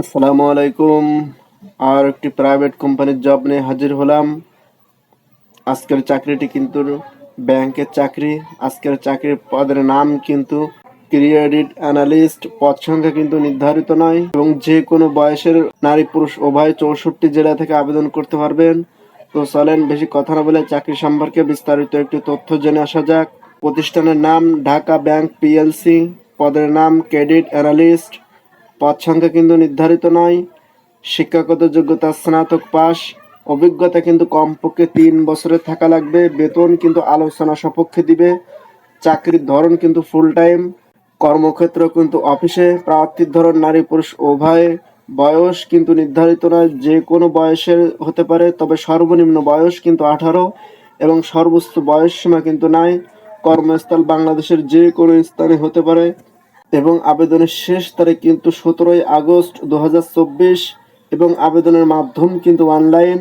আসসালামু আলাইকুম। আর একটি প্রাইভেট কোম্পানির জব নিয়ে হাজির হলাম। আজকের চাকরিটি কিন্তু ব্যাংকের চাকরি। আজকের চাকরির পদের নাম কিন্তু ক্রিয়েডিট অ্যানালিস্ট পদ সংখ্যা কিন্তু নির্ধারিত নয় এবং যে কোনো বয়সের নারী পুরুষ উভয় চৌষট্টি জেলা থেকে আবেদন করতে পারবেন। তো চলেন বেশি কথা না বলে চাকরি সম্পর্কে বিস্তারিত একটি তথ্য জেনে আসা যাক। প্রতিষ্ঠানের নাম ঢাকা ব্যাংক পিএলসি পদের নাম ক্রেডিট অ্যানালিস্ট পদ সংখ্যা কিন্তু নির্ধারিত নয়। শিক্ষাগত যোগ্যতা, স্নাতক পাস অভিজ্ঞতা কিন্তু কমপক্ষে তিন বছরের থাকা লাগবে। বেতন কিন্তু আলোচনা সপক্ষে দিবে। চাকরির ধরন কিন্তু ফুল টাইম কর্মক্ষেত্র কিন্তু অফিসে, প্রার্থীর ধরন নারী পুরুষ উভয়। বয়স কিন্তু নির্ধারিত নয়, যে কোনো বয়সের হতে পারে, তবে সর্বনিম্ন বয়স কিন্তু আঠারো এবং সর্বোচ্চ বয়স সীমা কিন্তু নাই। কর্মস্থল বাংলাদেশের যে কোনো স্থানে হতে পারে। এবং আবেদনের শেষ তারিখ কিন্তু সতেরোই আগস্ট দু হাজার চব্বিশ এবং আবেদনের মাধ্যম কিন্তু অনলাইন।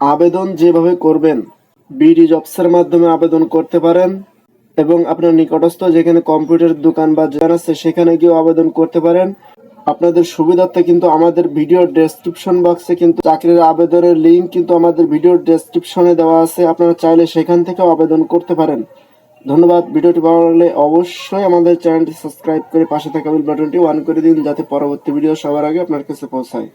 আবেদন যেভাবে করবেন, বিডি জবসের মাধ্যমে আবেদন করতে পারেন এবং আপনার নিকটস্থ যেখানে কম্পিউটার দোকান বা যেখানে আছে সেখানে গিয়েও আবেদন করতে পারেন। আপনাদের সুবিধার্থে কিন্তু আমাদের ভিডিও ডেসক্রিপশন বক্সে কিন্তু চাকরির আবেদনের লিঙ্ক কিন্তু আমাদের ভিডিও ডেসক্রিপশনে দেওয়া আছে। আপনারা চাইলে সেখান থেকেও আবেদন করতে পারেন। ধন্যবাদ, ভিডিওটি ভালো লাগলে অবশ্যই আমাদের চ্যানেলটি সাবস্ক্রাইব করে পাশে থাকা বেল বাটনটি অন করে দিন যাতে পরবর্তী ভিডিও সবার আগে আপনার কাছে পৌঁছায়।